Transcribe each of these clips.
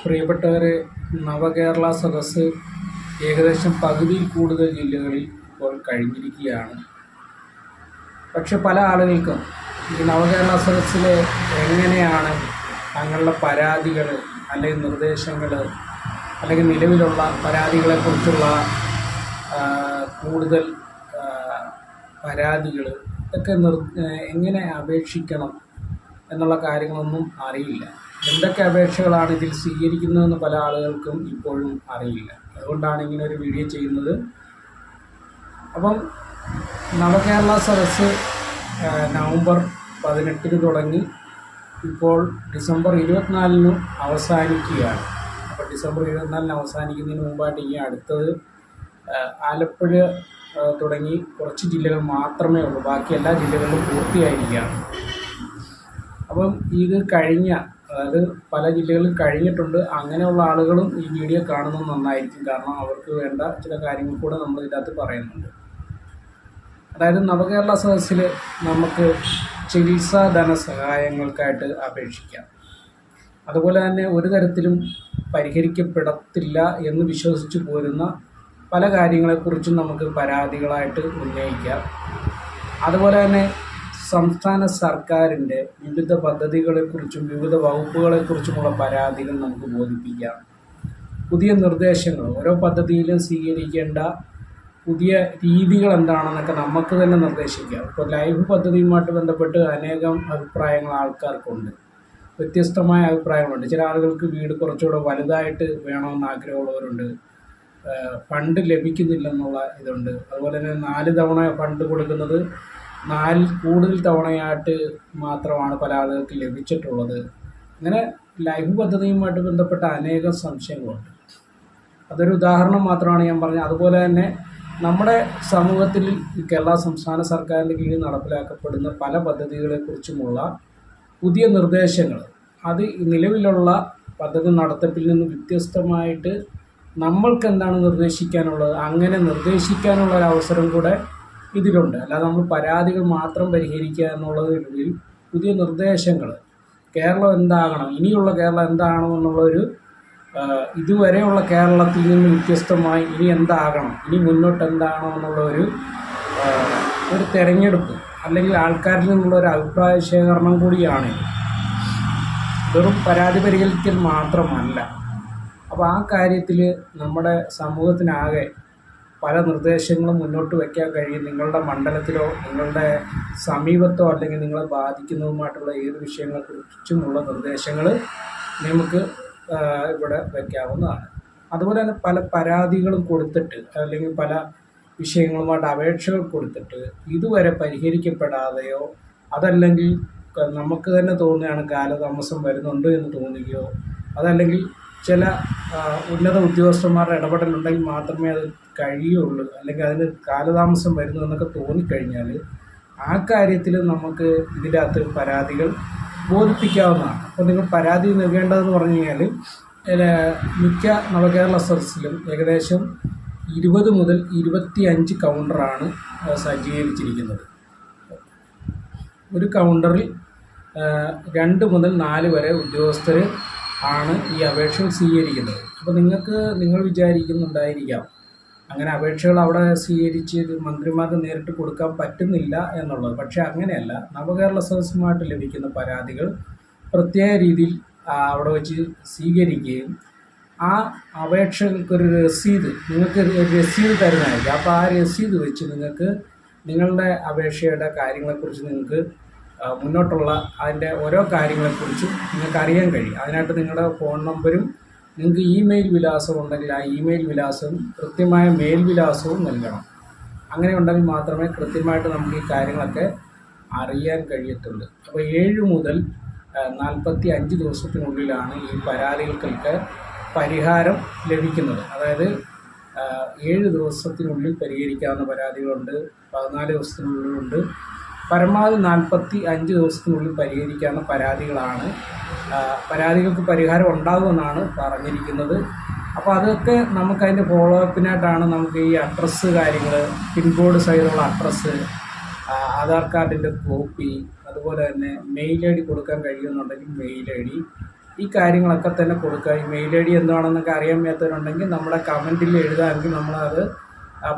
പ്രിയപ്പെട്ടവരെ നവകേരള സദസ്സ് ഏകദേശം പകുതിയിൽ കൂടുതൽ ജില്ലകളിൽ ഇപ്പോൾ കഴിഞ്ഞിരിക്കുകയാണ്. പക്ഷെ പല ആളുകൾക്കും ഈ നവകേരള സദസ്സിലെ എങ്ങനെയാണ് തങ്ങളുടെ പരാതികൾ അല്ലെങ്കിൽ നിർദ്ദേശങ്ങൾ അല്ലെങ്കിൽ നിലവിലുള്ള പരാതികളെക്കുറിച്ചുള്ള കൂടുതൽ പരാതികൾ ഇതൊക്കെ നിർ എങ്ങനെ അപേക്ഷിക്കണം എന്നുള്ള കാര്യങ്ങളൊന്നും അറിയില്ല. എന്തൊക്കെ അപേക്ഷകളാണ് ഇതിൽ സ്വീകരിക്കുന്നതെന്ന് പല ആളുകൾക്കും ഇപ്പോഴും അറിയില്ല. അതുകൊണ്ടാണ് ഇങ്ങനെ ഒരു വീഡിയോ ചെയ്യുന്നത്. അപ്പം നവകേരള സദസ്സ് ആ, നവംബർ പതിനെട്ടിന് തുടങ്ങി. ഇപ്പോൾ ഡിസംബർ ഇരുപത്തിനാലിന് അവസാനിക്കുകയാണ്. അപ്പോൾ ഡിസംബർ ഇരുപത്തിനാലിന് അവസാനിക്കുന്നതിന് മുമ്പായിട്ട് ഇനി അടുത്തത് ആലപ്പുഴ തുടങ്ങി കുറച്ച് ജില്ലകൾ മാത്രമേ ഉള്ളൂ. ബാക്കി എല്ലാ ജില്ലകളിലും പൂർത്തിയായിരിക്കുകയാണ്. അപ്പം ഇത് കഴിഞ്ഞ അതായത് പല ജില്ലകളിൽ കഴിഞ്ഞിട്ടുണ്ട്. അങ്ങനെയുള്ള ആളുകളും ഈ വീഡിയോ കാണുന്നത് നന്നായിരിക്കും. കാരണം അവർക്ക് വേണ്ട ചില കാര്യങ്ങൾ കൂടെ നമ്മൾ ഇതിനകത്ത് പറയുന്നുണ്ട്. അതായത് നവകേരള സദസ്സിൽ നമുക്ക് ചികിത്സാ ധനസഹായങ്ങൾക്കായിട്ട് അപേക്ഷിക്കാം. അതുപോലെ തന്നെ ഒരു തരത്തിലും പരിഹരിക്കപ്പെടത്തില്ല എന്ന് വിശ്വസിച്ച് പോരുന്ന പല കാര്യങ്ങളെക്കുറിച്ചും നമുക്ക് പരാതികളായിട്ട് ഉന്നയിക്കാം. അതുപോലെ തന്നെ സംസ്ഥാന സർക്കാരിന്റെ വിവിധ പദ്ധതികളെക്കുറിച്ചും വിവിധ വകുപ്പുകളെക്കുറിച്ചുമുള്ള പരാതികൾ നമുക്ക് ബോധിപ്പിക്കാം. പുതിയ നിർദ്ദേശങ്ങൾ. ഓരോ പദ്ധതിയിലും സ്വീകരിക്കേണ്ട പുതിയ രീതികൾ എന്താണെന്നൊക്കെ നമുക്ക് തന്നെ നിർദ്ദേശിക്കാം. ഇപ്പോൾ ലൈഫ് പദ്ധതിയുമായിട്ട് ബന്ധപ്പെട്ട് അനേകം അഭിപ്രായങ്ങൾ ആൾക്കാർക്കുണ്ട്. വ്യത്യസ്തമായ അഭിപ്രായങ്ങളുണ്ട്. ചില ആളുകൾക്ക് വീട് കുറച്ചുകൂടെ വലുതായിട്ട് വേണമെന്ന് ആഗ്രഹമുള്ളവരുണ്ട്. ഫണ്ട് ലഭിക്കുന്നില്ലെന്നുള്ള ഇതുണ്ട്. അതുപോലെ തന്നെ നാല് തവണ ഫണ്ട് കൊടുക്കുന്നത് നാലിൽ കൂടുതൽ തവണയായിട്ട് മാത്രമാണ് പല ആളുകൾക്ക് ലഭിച്ചിട്ടുള്ളത്. അങ്ങനെ ലൈഫ് പദ്ധതിയുമായിട്ട് ബന്ധപ്പെട്ട അനേകം സംശയങ്ങളുണ്ട്. അതൊരു ഉദാഹരണം മാത്രമാണ് ഞാൻ പറഞ്ഞത്. അതുപോലെ തന്നെ നമ്മുടെ സമൂഹത്തിൽ കേരള സംസ്ഥാന സർക്കാരിന്റെ കീഴിൽ നടപ്പിലാക്കപ്പെടുന്ന പല പദ്ധതികളെക്കുറിച്ചുമുള്ള പുതിയ നിർദ്ദേശങ്ങൾ. അത് നിലവിലുള്ള പദ്ധതി നടത്തിപ്പിൽ നിന്ന് വ്യത്യസ്തമായിട്ട് നമ്മൾക്ക് എന്താണ് നിർദ്ദേശിക്കാനുള്ളത്? അങ്ങനെ നിർദ്ദേശിക്കാനുള്ള ഒരു അവസരം കൂടെ ഇതിലുണ്ട്. അല്ലാതെ നമ്മൾ പരാതികൾ മാത്രം പരിഹരിക്കുക എന്നുള്ളതിൽ പുതിയ നിർദ്ദേശങ്ങൾ. കേരളം എന്താകണം? ഇനിയുള്ള കേരളം എന്താകണം എന്നുള്ളൊരു ഇതുവരെയുള്ള കേരളത്തിൽ നിന്ന് വ്യത്യസ്തമായി ഇനി എന്താകണം? ഇനി മുന്നോട്ട് എന്താകണം എന്നുള്ള ഒരു ഒരു തെരഞ്ഞെടുപ്പ് അല്ലെങ്കിൽ ആൾക്കാരിൽ നിന്നുള്ള ഒരു അഭിപ്രായ ശേഖരണം കൂടിയാണ്. വെറും പരാതി പരിഹരിക്കൽ മാത്രമല്ല. അപ്പോൾ ആ കാര്യത്തിൽ നമ്മുടെ സമൂഹത്തിനാകെ പല നിർദ്ദേശങ്ങളും മുന്നോട്ട് വയ്ക്കാൻ കഴിയും. നിങ്ങളുടെ മണ്ഡലത്തിലോ നിങ്ങളുടെ സമീപത്തോ അല്ലെങ്കിൽ നിങ്ങളെ ബാധിക്കുന്നതുമായിട്ടുള്ള ഏത് വിഷയങ്ങളെക്കുറിച്ചുമുള്ള നിർദ്ദേശങ്ങൾ നമുക്ക് ഇവിടെ വയ്ക്കാവുന്നതാണ് അതുപോലെ തന്നെ പല പരാതികളും കൊടുത്തിട്ട് അല്ലെങ്കിൽ പല വിഷയങ്ങളുമായിട്ട് അപേക്ഷകൾ കൊടുത്തിട്ട് ഇതുവരെ പരിഹരിക്കപ്പെടാതെയോ അതല്ലെങ്കിൽ നമുക്ക് തന്നെ തോന്നുകയാണ് കാലതാമസം വരുന്നുണ്ട് എന്ന് തോന്നുകയോ അതല്ലെങ്കിൽ ചില ഉന്നത ഉദ്യോഗസ്ഥന്മാരുടെ ഇടപെടലുണ്ടെങ്കിൽ മാത്രമേ അത് കഴിയുള്ളൂ അല്ലെങ്കിൽ അതിന് കാലതാമസം വരുന്നു എന്നൊക്കെ തോന്നിക്കഴിഞ്ഞാൽ ആ കാര്യത്തിൽ നമുക്ക് ഇതിന്റെ അകത്ത് പരാതികൾ ബോധിപ്പിക്കാവുന്നതാണ്. അപ്പോൾ നിങ്ങൾ പരാതി നൽകേണ്ടതെന്ന് പറഞ്ഞു കഴിഞ്ഞാൽ മിക്ക നവകേരള സദസ്സിലും ഏകദേശം ഇരുപത് മുതൽ ഇരുപത്തി അഞ്ച് കൗണ്ടറാണ് സജ്ജീകരിച്ചിരിക്കുന്നത്. ഒരു കൗണ്ടറിൽ രണ്ട് മുതൽ നാല് വരെ ഉദ്യോഗസ്ഥർ ആണ് ഈ അപേക്ഷകൾ സ്വീകരിക്കുന്നത്. അപ്പോൾ നിങ്ങൾക്ക് നിങ്ങൾ വിചാരിക്കുന്നുണ്ടായിരിക്കാം അങ്ങനെ അപേക്ഷകൾ അവിടെ സ്വീകരിച്ച് മന്ത്രിമാർക്ക് നേരിട്ട് കൊടുക്കാൻ പറ്റുന്നില്ല എന്നുള്ളത്. പക്ഷേ അങ്ങനെയല്ല നവകേരള സദസ്സുമായിട്ട് ലഭിക്കുന്ന പരാതികൾ പ്രത്യേക രീതിയിൽ അവിടെ വെച്ച് സ്വീകരിക്കുകയും ആ അപേക്ഷകൾക്കൊരു രസീത് നിങ്ങൾക്ക് രസീത് തരുന്നതായിരിക്കും. അപ്പോൾ ആ രസീത് വെച്ച് നിങ്ങൾക്ക് നിങ്ങളുടെ അപേക്ഷയുടെ കാര്യങ്ങളെക്കുറിച്ച് നിങ്ങൾക്ക് മുന്നോട്ടുള്ള അതിന്റെ ഓരോ കാര്യങ്ങളെക്കുറിച്ചും നിങ്ങൾക്ക് അറിയാൻ കഴിയും. അതിനായിട്ട് നിങ്ങളുടെ ഫോൺ നമ്പരും നിങ്ങൾക്ക് ഇമെയിൽ വിലാസം ഉണ്ടെങ്കിൽ ആ ഇമെയിൽ വിലാസവും കൃത്യമായ മെയിൽ വിലാസവും നൽകണം. അങ്ങനെ ഉണ്ടെങ്കിൽ മാത്രമേ കൃത്യമായിട്ട് നമുക്ക് ഈ കാര്യങ്ങളൊക്കെ അറിയാൻ കഴിയത്തുള്ളൂ. അപ്പോൾ ഏഴ് മുതൽ നാൽപ്പത്തി അഞ്ച് ദിവസത്തിനുള്ളിലാണ് ഈ പരാതികൾക്കൊക്കെ പരിഹാരം ലഭിക്കുന്നത്. അതായത് ഏഴ് ദിവസത്തിനുള്ളിൽ പരിഹരിക്കാവുന്ന പരാതികളുണ്ട് പതിനാല് ദിവസത്തിനുള്ളിലുണ്ട്. പരമാവധി നാൽപ്പത്തി അഞ്ച് ദിവസത്തിനുള്ളിൽ പരിഹരിക്കാവുന്ന പരാതികളാണ്. പരാതികൾക്ക് പരിഹാരം ഉണ്ടാകുമെന്നാണ് പറഞ്ഞിരിക്കുന്നത്. അപ്പോൾ അതൊക്കെ നമുക്കതിന്റെ ഫോളോ അപ്പിനായിട്ടാണ് നമുക്ക് ഈ അഡ്രസ്സ് കാര്യങ്ങൾ പിൻകോഡ് സൈഡുള്ള അഡ്രസ്സ് ആധാർ കാർഡിന്റെ കോപ്പി അതുപോലെ തന്നെ മെയിൽ ഐ ഡി കൊടുക്കാൻ കഴിയുമെന്നുണ്ടെങ്കിൽ മെയിൽ ഐ ഡി. ഈ കാര്യങ്ങളൊക്കെ തന്നെ കൊടുക്കുക. ഈ മെയിൽ ഐ ഡി എന്താണെന്നൊക്കെ അറിയാൻ വയ്യാത്തവരുണ്ടെങ്കിൽ നമ്മുടെ കമന്റിൽ എഴുതാമെങ്കിൽ നമ്മളത്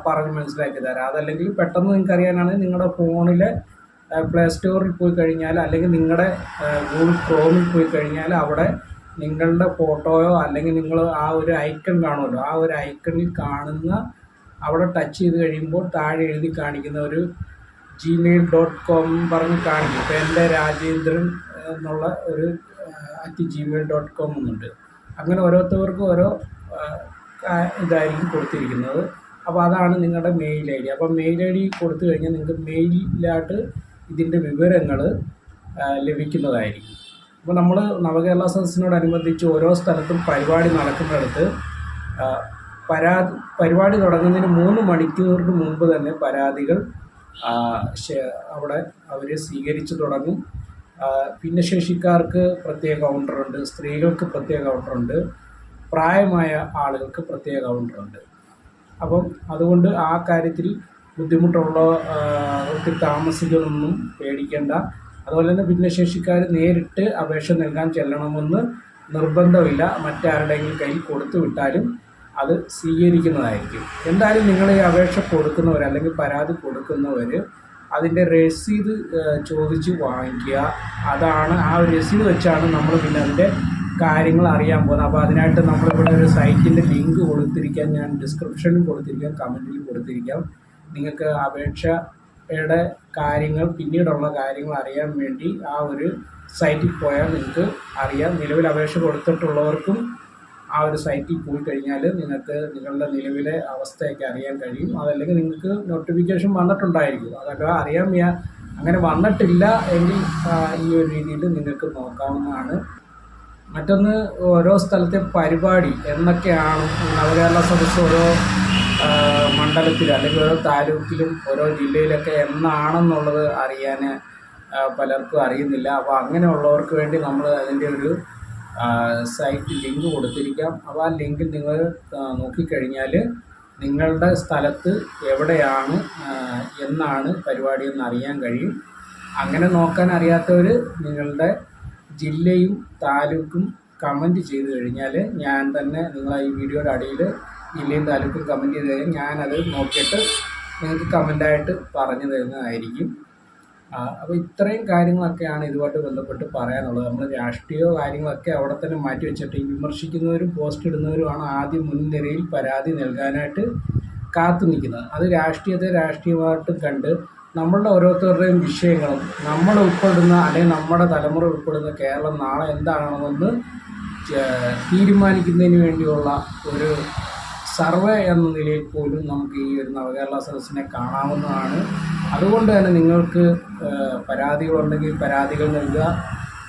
പറഞ്ഞ് മനസ്സിലാക്കി തരാം. അതല്ലെങ്കിൽ പെട്ടെന്ന് നിങ്ങൾക്ക് അറിയാനാണെങ്കിൽ നിങ്ങളുടെ ഫോണിലെ പ്ലേ സ്റ്റോറിൽ പോയി കഴിഞ്ഞാൽ അല്ലെങ്കിൽ നിങ്ങളുടെ ഗൂഗിൾ ക്രോമിൽ പോയി കഴിഞ്ഞാൽ അവിടെ നിങ്ങളുടെ ഫോട്ടോയോ അല്ലെങ്കിൽ നിങ്ങൾ ആ ഒരു ഐക്കൺ കാണുമല്ലോ. ആ ഒരു ഐക്കണിൽ കാണുന്ന അവിടെ ടച്ച് ചെയ്ത് കഴിയുമ്പോൾ താഴെ എഴുതി കാണിക്കുന്ന ഒരു ജിമെയിൽ ഡോട്ട് കോം പറഞ്ഞ് കാണിക്കും. ഇപ്പോൾ എന്റെ രാജേന്ദ്രൻ എന്നുള്ള ഒരു അറ്റ് ജിമെയിൽ ഡോട്ട് കോം എന്നുണ്ട്. അങ്ങനെ ഓരോരുത്തർക്കും ഓരോ ഇതായിരിക്കും കൊടുത്തിരിക്കുന്നത്. അപ്പോൾ അതാണ് നിങ്ങളുടെ മെയിൽ ഐ ഡി അപ്പോൾ മെയിൽ ഐ ഡി കൊടുത്തു കഴിഞ്ഞാൽ നിങ്ങൾക്ക് മെയിലായിട്ട് ഇതിന്റെ വിവരങ്ങൾ ലഭിക്കുന്നതായിരിക്കും. അപ്പോൾ നമ്മൾ നവകേരള സദസ്സിനോടനുബന്ധിച്ച് ഓരോ സ്ഥലത്തും പരിപാടി നടക്കുന്നിടത്ത് പരാ പരിപാടി തുടങ്ങുന്നതിന് മൂന്ന് മണിക്കൂറിന് മുമ്പ് തന്നെ പരാതികൾ അവിടെ അവർ സ്വീകരിച്ചു തുടങ്ങും. ഭിന്നശേഷിക്കാർക്ക് പ്രത്യേക കൗണ്ടറുണ്ട് സ്ത്രീകൾക്ക് പ്രത്യേക കൗണ്ടറുണ്ട് പ്രായമായ ആളുകൾക്ക് പ്രത്യേക കൗണ്ടറുണ്ട്. അപ്പം അതുകൊണ്ട് ആ കാര്യത്തിൽ ബുദ്ധിമുട്ടുള്ള ഒത്തിരി താമസിക്കുന്നൊന്നും പേടിക്കേണ്ട. അതുപോലെ തന്നെ ഭിന്നശേഷിക്കാർ നേരിട്ട് അപേക്ഷ നൽകാൻ ചെല്ലണമെന്ന് നിർബന്ധമില്ല. മറ്റാരുടെയെങ്കിലും കയ്യിൽ കൊടുത്തു വിട്ടാലും അത് സ്വീകരിക്കുന്നതായിരിക്കും. എന്തായാലും നിങ്ങൾ ഈ അപേക്ഷ കൊടുക്കുന്നവർ അല്ലെങ്കിൽ പരാതി കൊടുക്കുന്നവർ അതിന്റെ രസീത് ചോദിച്ച് വാങ്ങിക്കുക. അതാണ് ആ രസീത് വെച്ചാണ് നമ്മൾ പിന്നെ അതിന്റെ കാര്യങ്ങൾ അറിയാൻ പോകുന്നത്. അപ്പോൾ അതിനായിട്ട് നമ്മളിവിടെ ഒരു സൈറ്റിന്റെ ലിങ്ക് കൊടുത്തിരിക്കാം. ഞാൻ ഡിസ്ക്രിപ്ഷനിൽ കൊടുത്തിരിക്കാം കമന്റിൽ കൊടുത്തിരിക്കാം. നിങ്ങൾക്ക് അപേക്ഷയുടെ കാര്യങ്ങൾ പിന്നീടുള്ള കാര്യങ്ങൾ അറിയാൻ വേണ്ടി ആ ഒരു സൈറ്റിൽ പോയാൽ നിങ്ങൾക്ക് അറിയാം. നിലവിൽ അപേക്ഷ കൊടുത്തിട്ടുള്ളവർക്കും ആ ഒരു സൈറ്റിൽ പോയി കഴിഞ്ഞാൽ നിങ്ങൾക്ക് നിങ്ങളുടെ നിലവിലെ അവസ്ഥയൊക്കെ അറിയാൻ കഴിയും. അതല്ലെങ്കിൽ നിങ്ങൾക്ക് നോട്ടിഫിക്കേഷൻ വന്നിട്ടുണ്ടായിരിക്കും. അതൊക്കെ അറിയാൻ അങ്ങനെ വന്നിട്ടില്ല എങ്കിൽ ഈ ഒരു രീതിയിൽ നിങ്ങൾക്ക് നോക്കാവുന്നതാണ്. മറ്റൊന്ന് ഓരോ സ്ഥലത്തെ പരിപാടി എന്നൊക്കെയാണ്. നവകേരള സദസ്സ് ഓരോ ആ, മണ്ഡലത്തിലും അല്ലെങ്കിൽ ഓരോ താലൂക്കിലും ഓരോ ജില്ലയിലൊക്കെ എന്നാണെന്നുള്ളത് അറിയാൻ പലർക്കും അറിയുന്നില്ല. അപ്പോൾ അങ്ങനെയുള്ളവർക്ക് വേണ്ടി നമ്മൾ അതിന്റെ ഒരു സൈറ്റ് ലിങ്ക് കൊടുത്തിരിക്കാം. അപ്പോൾ ആ ലിങ്കിൽ നിങ്ങൾ നോക്കിക്കഴിഞ്ഞാൽ നിങ്ങളുടെ സ്ഥലത്ത് എവിടെയാണ് എന്നാണ് പരിപാടി എന്ന് അറിയാൻ കഴിയും. അങ്ങനെ നോക്കാൻ അറിയാത്തവർ നിങ്ങളുടെ ജില്ലയും താലൂക്കും കമന്റ് ചെയ്ത് കഴിഞ്ഞാൽ ഞാൻ തന്നെ നിങ്ങളെ ഈ വീഡിയോയുടെ അടിയിൽ ജില്ലയും താലൂക്കും കമന്റ് ചെയ്ത് കഴിഞ്ഞാൽ ഞാനത് നോക്കിയിട്ട് നിങ്ങൾക്ക് കമന്റായിട്ട് പറഞ്ഞു തരുന്നതായിരിക്കും. അപ്പോൾ ഇത്രയും കാര്യങ്ങളൊക്കെയാണ് ഇതുമായിട്ട് ബന്ധപ്പെട്ട് പറയാനുള്ളത്. നമ്മൾ രാഷ്ട്രീയ കാര്യങ്ങളൊക്കെ അവിടെ തന്നെ മാറ്റി വെച്ചിട്ട് ഈ വിമർശിക്കുന്നവരും പോസ്റ്റ് ഇടുന്നവരുമാണ് ആദ്യം മുൻനിരയിൽ പരാതി നൽകാനായിട്ട് കാത്തു നിൽക്കുന്നത്. അത് രാഷ്ട്രീയത്തെ രാഷ്ട്രീയമായിട്ട് കണ്ട് നമ്മളുടെ ഓരോരുത്തരുടെയും വിഷയങ്ങളും നമ്മൾ ഉൾപ്പെടുന്ന അല്ലെങ്കിൽ നമ്മുടെ തലമുറ ഉൾപ്പെടുന്ന കേരളം നാളെ എന്താണെന്ന് തീരുമാനിക്കുന്നതിന് വേണ്ടിയുള്ള ഒരു സർവേ എന്ന നിലയിൽ പോലും നമുക്ക് ഈ ഒരു നവകേരള സദസ്സിനെ കാണാവുന്നതാണ്. അതുകൊണ്ട് തന്നെ നിങ്ങൾക്ക് പരാതികളുണ്ടെങ്കിൽ പരാതികൾ നൽകുക.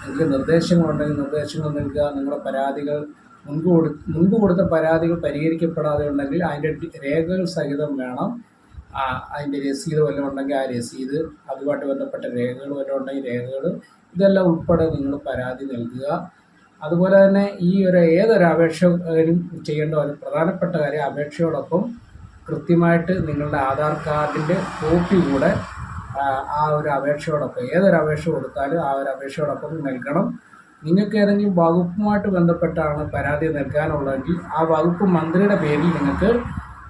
നിങ്ങൾക്ക് നിർദ്ദേശങ്ങളുണ്ടെങ്കിൽ നിർദ്ദേശങ്ങൾ നൽകുക. നിങ്ങളുടെ പരാതികൾ മുൻപ് കൊടു മുൻപ് കൊടുത്ത പരാതികൾ പരിഹരിക്കപ്പെടാതെ ഉണ്ടെങ്കിൽ അതിന്റെ രേഖകൾ സഹിതം വേണം. അതിന്റെ രസീത് വല്ലതും ഉണ്ടെങ്കിൽ ആ രസീത് അതുമായിട്ട് ബന്ധപ്പെട്ട രേഖകൾ വല്ലതും ഉണ്ടെങ്കിൽ രേഖകൾ ഇതെല്ലാം ഉൾപ്പെടെ നിങ്ങൾ പരാതി നൽകുക. അതുപോലെ തന്നെ ഈ ഒരു ഏതൊരു അപേക്ഷകരും ചെയ്യേണ്ട ഒരു പ്രധാനപ്പെട്ട കാര്യം അപേക്ഷയോടൊപ്പം കൃത്യമായിട്ട് നിങ്ങളുടെ ആധാർ കാർഡിന്റെ കോപ്പി കൂടെ ആ, ഒരു അപേക്ഷയോടൊപ്പം ഏതൊരു അപേക്ഷ കൊടുത്താലും ആ ഒരു അപേക്ഷയോടൊപ്പം നൽകണം. നിങ്ങൾക്ക് ഏതെങ്കിലും വകുപ്പുമായിട്ട് ബന്ധപ്പെട്ടാണ് പരാതി നൽകാനുള്ളതെങ്കിൽ ആ വകുപ്പ് മന്ത്രിയുടെ പേരിൽ നിങ്ങൾക്ക്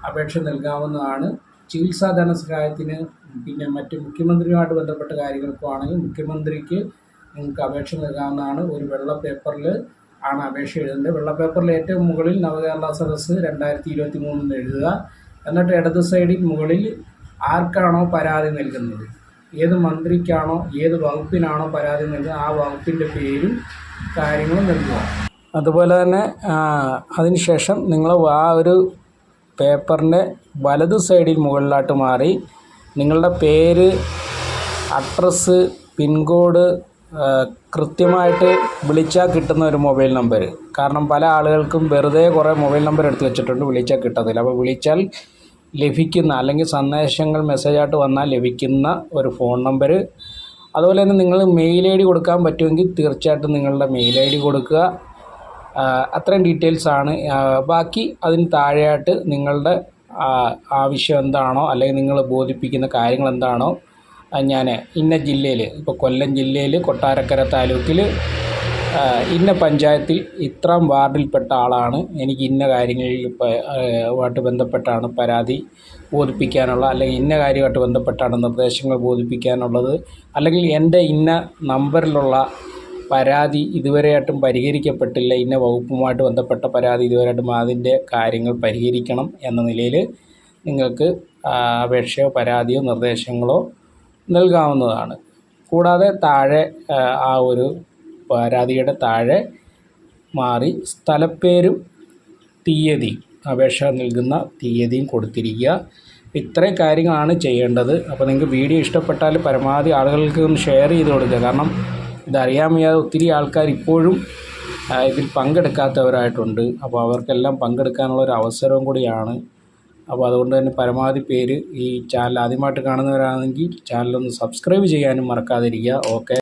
അപേക്ഷ നൽകാവുന്നതാണ്. ചികിത്സാ ധനസഹായത്തിന് പിന്നെ മറ്റ് മുഖ്യമന്ത്രിയുമായിട്ട് ബന്ധപ്പെട്ട കാര്യങ്ങൾക്കും ആണെങ്കിൽ മുഖ്യമന്ത്രിക്ക് നിങ്ങൾക്ക് അപേക്ഷ നൽകാവുന്നതാണ്. ഒരു വെള്ള പേപ്പറിൽ ആണ് അപേക്ഷ എഴുതേണ്ടത്. വെള്ള പേപ്പറിൽ ഏറ്റവും മുകളിൽ നവകേരള സദസ്സ് രണ്ടായിരത്തി ഇരുപത്തി മൂന്നിൽ എഴുതുക. എന്നിട്ട് ഇടത് സൈഡിൽ മുകളിൽ ആർക്കാണോ പരാതി നൽകുന്നത്? ഏത് മന്ത്രിക്കാണോ ഏത് വകുപ്പിനാണോ പരാതി നൽകുന്നത്? ആ വകുപ്പിന്റെ പേരും കാര്യങ്ങളും നൽകുക. അതുപോലെ തന്നെ അതിനുശേഷം നിങ്ങൾ ആ ഒരു പേപ്പറിന്റെ വലത് സൈഡിൽ മുകളിലായിട്ട് മാറി നിങ്ങളുടെ പേര് അഡ്രസ്സ് പിൻകോഡ് കൃത്യമായിട്ട് വിളിച്ചാൽ കിട്ടുന്ന ഒരു മൊബൈൽ നമ്പർ. കാരണം പല ആളുകൾക്കും വെറുതെ കുറേ മൊബൈൽ നമ്പർ എടുത്ത് വെച്ചിട്ടുണ്ട് വിളിച്ചാൽ കിട്ടത്തില്ല അപ്പോൾ വിളിച്ചാൽ ലഭിക്കുന്ന അല്ലെങ്കിൽ സന്ദേശങ്ങൾ മെസ്സേജായിട്ട് വന്നാൽ ലഭിക്കുന്ന ഒരു ഫോൺ നമ്പർ. അതുപോലെ തന്നെ നിങ്ങൾ മെയിൽ ഐ ഡി കൊടുക്കാൻ പറ്റുമെങ്കിൽ തീർച്ചയായിട്ടും നിങ്ങളുടെ മെയിൽ ഐ ഡി കൊടുക്കുക. അത്രയും ഡീറ്റെയിൽസ് ആണ്. ബാക്കി അതിന് താഴെയായിട്ട് നിങ്ങളുടെ ആവശ്യം എന്താണോ അല്ലെങ്കിൽ നിങ്ങൾ ബോധിപ്പിക്കുന്ന കാര്യങ്ങൾ എന്താണോ ഞാൻ ഇന്ന ജില്ലയിൽ ഇപ്പോൾ കൊല്ലം ജില്ലയിൽ കൊട്ടാരക്കര താലൂക്കിൽ ഇന്ന പഞ്ചായത്തിൽ ഇത്രാം വാർഡിൽപ്പെട്ട ആളാണ്. എനിക്ക് ഇന്ന കാര്യങ്ങളിൽ ആയിട്ട് ബന്ധപ്പെട്ടാണ് പരാതി ബോധിപ്പിക്കാനുള്ള അല്ലെങ്കിൽ ഇന്ന കാര്യമായിട്ട് ബന്ധപ്പെട്ടാണ് നിർദ്ദേശങ്ങൾ ബോധിപ്പിക്കാനുള്ളത് അല്ലെങ്കിൽ എന്റെ ഇന്ന നമ്പറിലുള്ള പരാതി ഇതുവരെയായിട്ടും പരിഹരിക്കപ്പെട്ടില്ല ഇന്ന വകുപ്പുമായിട്ട് ബന്ധപ്പെട്ട പരാതി ഇതുവരെയായിട്ടും അതിന്റെ കാര്യങ്ങൾ പരിഹരിക്കണം എന്ന നിലയിൽ നിങ്ങൾക്ക് അപേക്ഷയോ പരാതിയോ നിർദ്ദേശങ്ങളോ നൽകാവുന്നതാണ്. കൂടാതെ താഴെ ആ, ഒരു പരാതിയുടെ താഴെ മാറി സ്ഥലപ്പേരും തീയതി അപേക്ഷ നൽകുന്ന തീയതിയും കൊടുത്തിരിക്കുക. ഇത്രയും കാര്യങ്ങളാണ് ചെയ്യേണ്ടത്. അപ്പോൾ നിങ്ങൾക്ക് വീഡിയോ ഇഷ്ടപ്പെട്ടാൽ പരമാവധി ആളുകൾക്ക് ഒന്ന് ഷെയർ ചെയ്ത് കൊടുക്കുക. കാരണം ഇതറിയാൻ വയ്യാതെ ഒത്തിരി ആൾക്കാർ ഇപ്പോഴും ഇതിൽ പങ്കെടുക്കാത്തവരായിട്ടുണ്ട്. അപ്പോൾ അവർക്കെല്ലാം പങ്കെടുക്കാനുള്ള ഒരു അവസരവും കൂടിയാണ് അപ്പോൾ അതുകൊണ്ട് തന്നെ പരമാവധി പേര് ഈ ചാനൽ ആദ്യമായിട്ട് കാണുന്നവരാണെങ്കിൽ ചാനലൊന്ന് സബ്സ്ക്രൈബ് ചെയ്യാനും മറക്കാതിരിക്കുക. ഓക്കെ